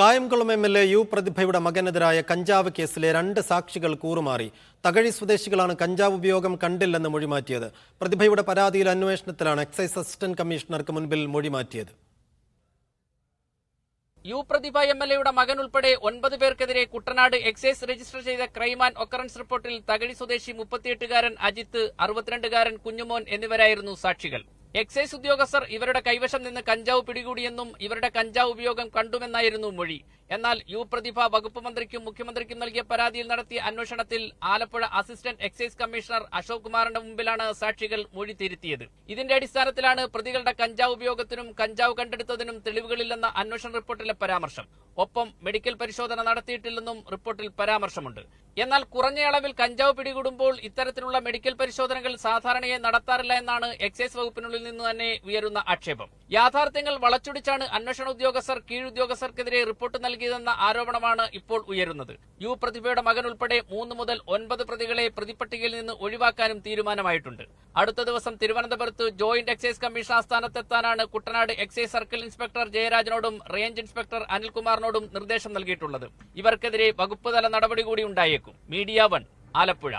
Kayamkulam M L A U പ്രതിഭയുടെ മകനെതിരായ കഞ്ചാവ് കേസിലെ രണ്ട് സാക്ഷികൾ കൂറുമാറി. തകഴി സ്വദേശികളാണ് കഞ്ചാവ് ഉപയോഗം കണ്ടില്ലെന്ന് മൊഴിമാറ്റിയത്. പ്രതിഭയുടെ പരാതിയിൽ അന്വേഷണത്തിലാണ് എക്സൈസ് അസിസ്റ്റന്റ് കമ്മീഷണർക്ക് മുൻപിൽ മൊഴിമാറ്റിയത്. യു പ്രതിഭ എം എൽ എയുടെ മകൻ ഉൾപ്പെടെ ഒൻപത് പേർക്കെതിരെ കുട്ടനാട് എക്സൈസ് രജിസ്റ്റർ ചെയ്ത ക്രൈം ആൻഡ് ഒക്കറൻസ് റിപ്പോർട്ടിൽ തകഴി സ്വദേശി മുപ്പത്തിയെട്ടുകാരൻ അജിത്ത് അറുപത്തിരണ്ടുകാരൻ കുഞ്ഞുമോൻ എന്നിവരായിരുന്നു സാക്ഷികൾ. എക്സൈസ് ഉദ്യോഗസ്ഥർ ഇവരുടെ കൈവശം നിന്ന് കഞ്ചാവ് പിടികൂടിയെന്നും ഇവരുടെ കഞ്ചാവ് ഉപയോഗം കണ്ടുമെന്നായിരുന്നു മൊഴി. എന്നാൽ യു പ്രതിഭ വകുപ്പ് മന്ത്രിക്കും മുഖ്യമന്ത്രിക്കും നൽകിയ പരാതിയിൽ നടത്തിയ അന്വേഷണത്തിൽ Alappuzha assistant excise commissioner Ashok കുമാറിന്റെ മുമ്പിലാണ് സാക്ഷികൾ മൊഴി തിരുത്തിയത്. ഇതിന്റെ അടിസ്ഥാനത്തിലാണ് പ്രതികളുടെ കഞ്ചാവ് ഉപയോഗത്തിനും കഞ്ചാവ് കണ്ടെടുത്തതിനും തെളിവുകളില്ലെന്ന അന്വേഷണ റിപ്പോർട്ടിലെ പരാമർശം. ഒപ്പം മെഡിക്കൽ പരിശോധന നടത്തിയിട്ടില്ലെന്നും റിപ്പോർട്ടിൽ പരാമർശമുണ്ട്. എന്നാൽ കുറഞ്ഞ അളവിൽ കഞ്ചാവ് പിടികൂടുമ്പോൾ ഇത്തരത്തിലുള്ള മെഡിക്കൽ പരിശോധനകൾ സാധാരണയെ നടത്താറില്ല എന്നാണ് എക്സൈസ് വകുപ്പിനുള്ളിൽ നിന്ന് തന്നെ ഉയരുന്ന ആക്ഷേപം. യാഥാർത്ഥ്യങ്ങൾ വളച്ചൊടിച്ചാണ് അന്വേഷണ ഉദ്യോഗസ്ഥർ കീഴുദ്യോഗസ്ഥർക്കെതിരെ റിപ്പോർട്ട് നൽകിയതെന്ന ആരോപണമാണ് ഇപ്പോൾ ഉയരുന്നത്. യു പ്രതിഭയുടെ മകൻ ഉൾപ്പെടെ മൂന്ന് മുതൽ ഒൻപത് പ്രതികളെ പ്രതിപട്ടികയിൽ നിന്ന് ഒഴിവാക്കാനും തീരുമാനമായിട്ടുണ്ട്. അടുത്ത ദിവസം തിരുവനന്തപുരത്ത് ജോയിന്റ് എക്സൈസ് കമ്മീഷൻ ആസ്ഥാനത്തെത്താനാണ് കുട്ടനാട് എക്സൈസ് സർക്കിൾ ഇൻസ്പെക്ടർ ജയരാജനോടും റേഞ്ച് ഇൻസ്പെക്ടർ അനിൽകുമാറിനോടും നിർദ്ദേശം നൽകിയിട്ടുള്ളത്. ഇവർക്കെതിരെ വകുപ്പ് തല നടപടി കൂടി ഉണ്ടായേക്കും. జయకు మీడియా వన్ ఆలప్పుళ